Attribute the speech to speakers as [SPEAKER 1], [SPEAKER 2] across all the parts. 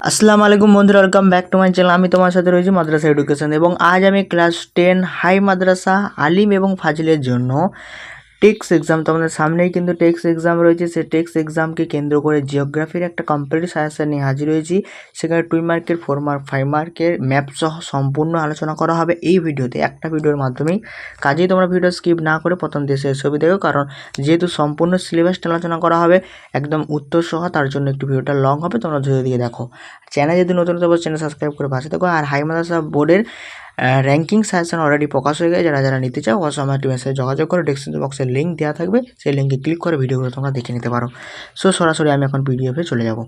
[SPEAKER 1] আসসালামু আলাইকুম বন্ধুরা welcome back to my channel আমি তোমার সাথে রয়েছি মাদ্রাসা এডুকেশন এবং আজ আমি ক্লাস টেন হাই মাদ্রাসা আলিম এবং ফাজিলের জন্য টেক্স এক্সাম তোমাদের সামনেই কিন্তু টেক্স এক্সাম রয়েছে। সেই টেক্স এক্সামকে কেন্দ্র করে জিওগ্রাফির একটা কমপ্লিট সাজেশন নিয়ে হাজির হয়েছি। সেখানে টুই মার্কের ফোর মার্ক ফাইভ মার্কের ম্যাপ সহ সম্পূর্ণ আলোচনা করা হবে এই ভিডিওতে। একটা ভিডিওর মাধ্যমেই। কাজেই তোমরা ভিডিও স্কিপ না করে প্রথম দিয়ে শেষ ছবি দেখো, কারণ যেহেতু সম্পূর্ণ সিলেবাসটা আলোচনা করা হবে, একদম উত্তর সহ তার জন্য একটু ভিডিওটা লং হবে, তোমরা ধীরে দিয়ে দেখো। চ্যানেল যদি নতুন চ্যানেল সাবস্ক্রাইব করে পাশে দেখো আর হাই মাদ্রাসা বোর্ডের র্যাঙ্কিং সাজেশন অলরেডি প্রকাশ হয়ে গেছে। যারা যারা নিতে চাও আমার টিমের সাথে যোগাযোগ করে। ডিসক্রিপশন বক্সের লিঙ্ক দেওয়া থাকবে। সেই লিঙ্কে ক্লিক করে ভিডিওগুলো তোমরা দেখে নিতে পারো। সো সরাসরি আমি এখন পিডিএফে চলে যাব।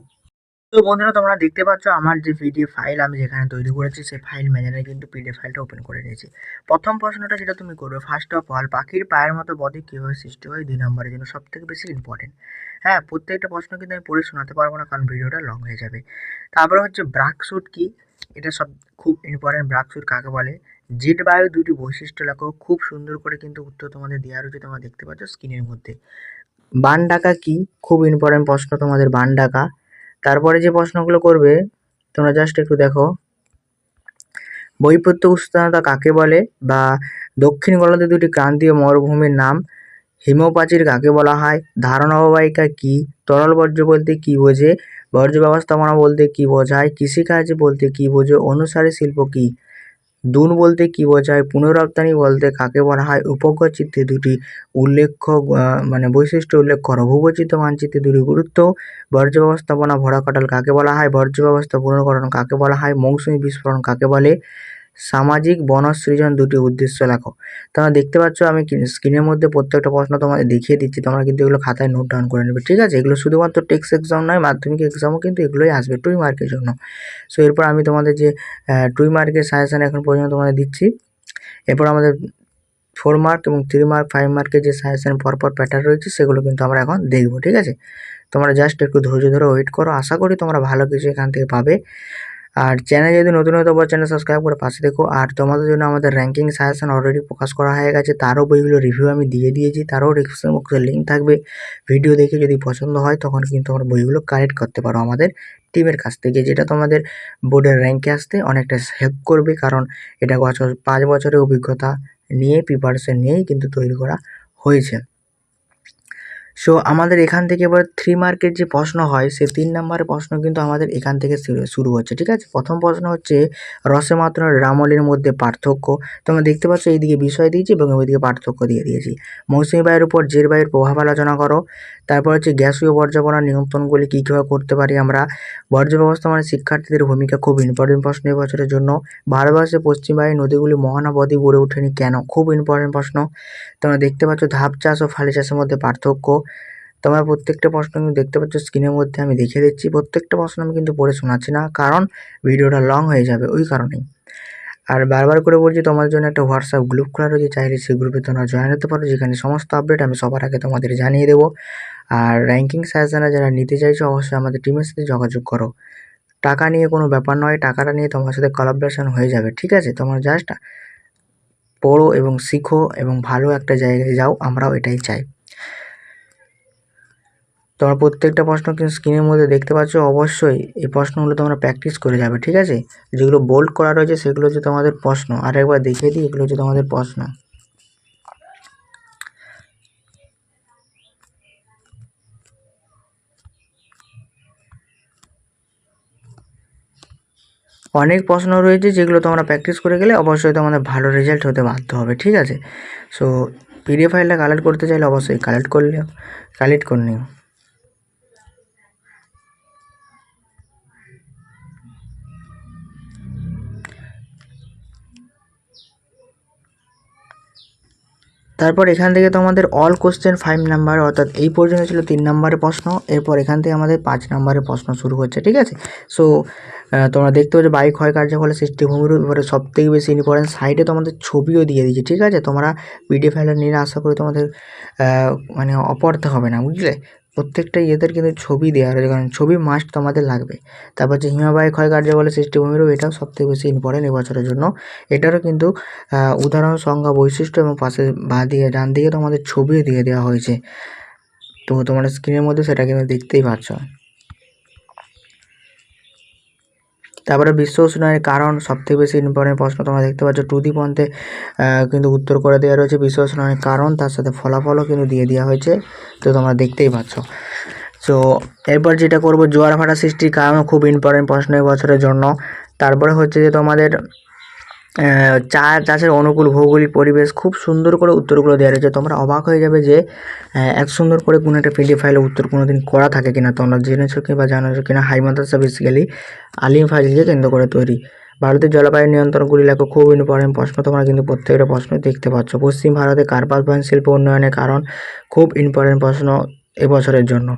[SPEAKER 1] তো বন্ধুরা, তোমরা দেখতে পাচ্ছ আমার যে পিডিএফ ফাইল আমি যেখানে তৈরি করেছি, সেই ফাইল ম্যানেজারে কিন্তু পিডিএফ ফাইলটা ওপেন করে নিয়েছি। প্রথম প্রশ্নটা যেটা তুমি করবে ফার্স্ট অফ অল পাখির পায়ের মতো বডি কীভাবে সৃষ্টি হয়? দুই নম্বরের জন্য সব থেকে বেশি ইম্পর্টেন্ট হ্যাঁ প্রত্যেকটা প্রশ্ন কিন্তু আমি পড়ে শোনাতে পারব না, কারণ ভিডিওটা লং হয়ে যাবে। তারপরে হচ্ছে ব্রাক স্যুট কি? এটা সব খুব ইম্পর্টেন্ট ব্রাক স্যুট কাকে বলে? জেট বায়ু দুটি বৈশিষ্ট্য লেখো, খুব সুন্দর করে কিন্তু উত্তর তোমাদের দেওয়া রয়েছে, তোমরা দেখতে পাচ্ছ স্ক্রিনের মধ্যে। বান ডাকা কি? খুব ইম্পর্টেন্ট প্রশ্ন তোমাদের, বান ডাকা। তারপরে যে প্রশ্নগুলো করবে, তোমরা জাস্ট একটু দেখো। বৈপত্য উষ্ণতা কাকে বলে? বা দক্ষিণ গোলার্ধে দুটি ক্রান্তীয় মরুভূমির নাম হিমপ্রাচীর কাকে বলা হয়? ধারণা অববাহিকা কি? তরল বর্জ্য বলতে কি বোঝে? বর্জ্য ব্যবস্থাপনা বলতে কি বোঝায়? কৃষিকাজ বলতে কি বোঝো? অনুসারে শিল্প কি? দুন বলতে কি বোঝায়? পুনরপ্তানি বলতে কাকে বলা হয়? উপগ্রহ চিত্রে দুটি উল্লেখ্য মানে বৈশিষ্ট্য উল্লেখ করো ভূবৈচিত্র মানচিত্রে দুটি গুরুত্ব। বর্জ্য ব্যবস্থাপনা ভরা কাটাল কাকে বলা হয়? বর্জ্য ব্যবস্থা পুনর্গঠন কাকে বলা হয়? মৌসুমী বিস্ফোরণ কাকে বলে? সামাজিক বনসৃজন দুটি উদ্দেশ্য লেখো। তোমরা দেখতে পাচ্ছ আমি স্ক্রিনের মধ্যে প্রত্যেকটা প্রশ্ন তোমাদের দেখিয়ে দিচ্ছি, তোমরা কিন্তু এগুলো খাতায় নোট ডাউন করে নেবে, ঠিক আছে? এগুলো শুধুমাত্র টেক্সট এক্সাম নয়, মাধ্যমিক এক্সামও কিন্তু এগুলোই আসবে, টুই মার্কের জন্য। সো এরপর আমি তোমাদের যে টুই মার্কের সাজেশন এখন পর্যন্ত তোমাদের দিচ্ছি। এরপর আমাদের ফোর মার্ক এবং থ্রি মার্ক ফাইভ মার্কের যে সাজেশন পরপর প্যাটার্ন রয়েছে, সেগুলো কিন্তু আমরা এখন দেখব, ঠিক আছে? তোমরা জাস্ট একটু ধৈর্য ধরে ওয়েট করো, আশা করি তোমরা ভালো কিছু এখান থেকে পাবে। আর চ্যানেল যদি নতুন হতে পারো চ্যানেল সাবস্ক্রাইব করে পাশে দেখো আর তোমাদের জন্য আমাদের র্যাঙ্কিং সাজেশন অলরেডি প্রকাশ করা হয়ে গেছে। তারও বইগুলো রিভিউ আমি দিয়ে দিয়েছি। তারও ডিসক্রিপশন বক্সে লিঙ্ক থাকবে। ভিডিও দেখে যদি পছন্দ হয়, তখন কিন্তু তোমরা বইগুলো কালেক্ট করতে পারো আমাদের টিমের কাছ থেকে, যেটা তোমাদের বোর্ডের র্যাঙ্কে আসতে অনেকটা হেল্প করবে। কারণ এটা বছর, পাঁচ বছরের অভিজ্ঞতা নিয়ে প্রিপারেশন নিয়েই কিন্তু তৈরি করা হয়েছে। সো আমাদের এখান থেকে এবার থ্রি মার্কের যে প্রশ্ন হয় সে তিন নম্বরের প্রশ্ন কিন্তু আমাদের এখান থেকে শুরু- হচ্ছে, ঠিক আছে? প্রথম প্রশ্ন হচ্ছে, রসে মাত্র রামলির মধ্যে পার্থক্য। তোমরা দেখতে পাচ্ছ, এইদিকে বিষয় দিয়েছি এবং ওইদিকে পার্থক্য দিয়ে দিয়েছি। মৌসুমী বায়ুর উপর জের বায়ুর প্রভাব আলোচনা করো। তারপর হচ্ছে, গ্যাসীয় বর্জ্যপনা নিয়ন্ত্রণগুলি কী কীভাবে করতে পারি আমরা? বর্জ্য ব্যবস্থা মানে শিক্ষার্থীদের ভূমিকা খুব ইম্পর্টেন্ট প্রশ্ন এই বছরের জন্য। ভারতবর্ষে পশ্চিম বায়ু নদীগুলি মহানবদ্বীপ গড়ে ওঠেনি কেন? খুব ইম্পর্টেন্ট প্রশ্ন। তোমরা দেখতে পাচ্ছ, ধাপ চাষ ও ফালি চাষের মধ্যে পার্থক্য। তোমরা প্রত্যেকটা প্রশ্ন কিন্তু দেখতে পাচ্ছ স্ক্রিনের মধ্যে আমি দেখিয়ে দিচ্ছি। প্রত্যেকটা প্রশ্ন আমি কিন্তু পড়ে শোনাচ্ছি না, কারণ ভিডিওটা লং হয়ে যাবে ওই কারণেই। আর বারবার করে বলছি, তোমার জন্য একটা হোয়াটসঅ্যাপ গ্রুপ খোলা রয়েছে, চাইলে সেই গ্রুপে তোমরা জয়েন হতে পারো, যেখানে সমস্ত আপডেট আমি সবার আগে তোমাদের জানিয়ে দেবো। আর র্যাঙ্কিং সাজেশনে যারা নিতে চাইছো, অবশ্যই আমাদের টিমের সাথে যোগাযোগ করো। টাকা নিয়ে কোনো ব্যাপার নয়, টাকাটা নিয়ে তোমার সাথে কোলাবরেশন হয়ে যাবে, ঠিক আছে? তোমার জাস্ট পড়ো এবং শিখো এবং ভালো একটা জায়গায় যাও, আমরাও এটাই চাই। তোমরা প্রত্যেকটা প্রশ্ন কিন্তু স্ক্রিনের মধ্যে দেখতে পাচ্ছ। অবশ্যই এই প্রশ্নগুলো তোমরা প্র্যাকটিস করে যাবে, ঠিক আছে? যেগুলো বোল্ড করা রয়েছে সেগুলো হচ্ছে তোমাদের প্রশ্ন। আর একবার দেখিয়ে দিই, এগুলো হচ্ছে তোমাদের প্রশ্ন। অনেক প্রশ্ন রয়েছে যেগুলো তোমরা প্র্যাকটিস করে গেলে অবশ্যই তোমাদের ভালো রেজাল্ট হতে বাধ্য হবে, ঠিক আছে? সো পিডিএফ ফাইলটা কালেক্ট করতে চাইলে অবশ্যই কালেক্ট করলেও কালেক্ট করে নিও। তারপর এখান থেকে তোমাদের অল কোশ্চেন ফাইভ নাম্বার অর্থাৎ এই পর্যন্ত ছিল তিন নম্বরের প্রশ্ন। এরপর এখান থেকে আমাদের পাঁচ নম্বরের প্রশ্ন শুরু হচ্ছে, ঠিক আছে? সো তোমরা দেখতে পাচ্ছ বাইক ক্ষয় কার্য ফলে সৃষ্টি ভূমির এবারে সব থেকে বেশি ইম্পর্টেন্ট সাইডে তোমাদের ছবিও দিয়ে দিয়েছে, ঠিক আছে? তোমরা পিডিএফ ফাইলটা নিয়ে আশা করি তোমাদের মানে অপরতে হবে না, বুঝলে? প্রত্যেকটা ইয়েদের কিন্তু ছবি দেওয়া রয়েছে, কারণ ছবি মাস্ট তোমাদের লাগবে। তারপর যে হিমাবায় ক্ষয় কার্য বলে সৃষ্টিভূমিরও এটাও সবথেকে বেশি ইম্পর্টেন্ট এবছরের জন্য। এটারও কিন্তু উদাহরণ সংখ্যা, বৈশিষ্ট্য এবং পাশে বা দিয়ে ডান দিকে তোমাদের ছবিও দিয়ে দেওয়া হয়েছে। তো তোমার স্ক্রিনের মধ্যে সেটা কিন্তু দেখতেই পাচ্ছ। তারপরে বিশ্ব উষ্ণায়নের কারণ সবথেকে বেশি ইম্পর্টেন্ট প্রশ্ন তোমরা দেখতে পাচ্ছ। টু দি পন্থে কিন্তু উত্তর করে দেওয়া রয়েছে বিশ্ব উষ্ণায়নের কারণ, তার সাথে ফলাফলও কিন্তু দিয়ে দেওয়া হয়েছে, তো তোমরা দেখতেই পাচ্ছ। সো এরপর যেটা করব, জোয়ার ভাটা সৃষ্টির কারণ খুব ইম্পর্টেন্ট প্রশ্ন এই বছরের জন্য। তারপরে হচ্ছে যে তোমাদের চা চাষের অনুকূল ভৌগোলিক পরিবেশ খুব সুন্দর করে উত্তরগুলো দেওয়া রয়েছে। তোমরা অবাক হয়ে যাবে যে এত সুন্দর করে কোনো একটা পিডিএফ ফাইলে উত্তর কোনো দিন করা থাকে কিনা। তোমরা জেনেছো কি কিংবা জানোছো কিনা? হাই মাদ্রাসা বেসিক্যালি আলিম ফাইলকে কেন্দ্র করে তৈরি। ভারতের জলবায়ু নিয়ন্ত্রণগুলি লেখো, খুব ইম্পর্টেন্ট প্রশ্ন। তোমরা কিন্তু প্রত্যেকটা প্রশ্ন দেখতে পাচ্ছ। পশ্চিম ভারতে কার্পাস বয়ন শিল্প উন্নয়নের কারণ খুব ইম্পর্টেন্ট প্রশ্ন এবছরের জন্য।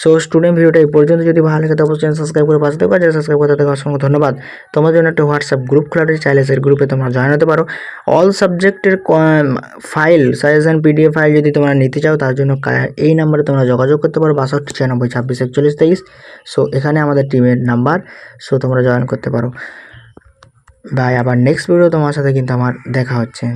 [SPEAKER 1] সো স্টুডেন্ট ভিডিওটা এই পর্যন্ত। যদি ভালো লাগে, তো অবশ্যই সাবস্ক্রাইব করে পাশে থাকবে যারা সাবস্ক্রাইব করতে থাকে, অসংখ্য ধন্যবাদ। তোমার জন্য একটা হোয়াটসঅ্যাপ গ্রুপ খোলা রয়েছে। চাইলে সেই গ্রুপে তোমরা জয়েন হতে পারো। অল সাবজেক্টের ফাইল সাজেশন পিডিএফ ফাইল যদি তোমরা নিতে চাও, তার জন্য এই নাম্বারে তোমরা যোগাযোগ করতে পারো। বাষট্টি, ছিয়ানব্বই, ছাব্বিশ, একচল্লিশ, তেইশ। সো এখানে আমাদের টিমের নাম্বার সো তোমরা জয়েন করতে পারো। বাই আবার নেক্সট ভিডিও তোমার সাথে কিন্তু আমার দেখা হচ্ছে।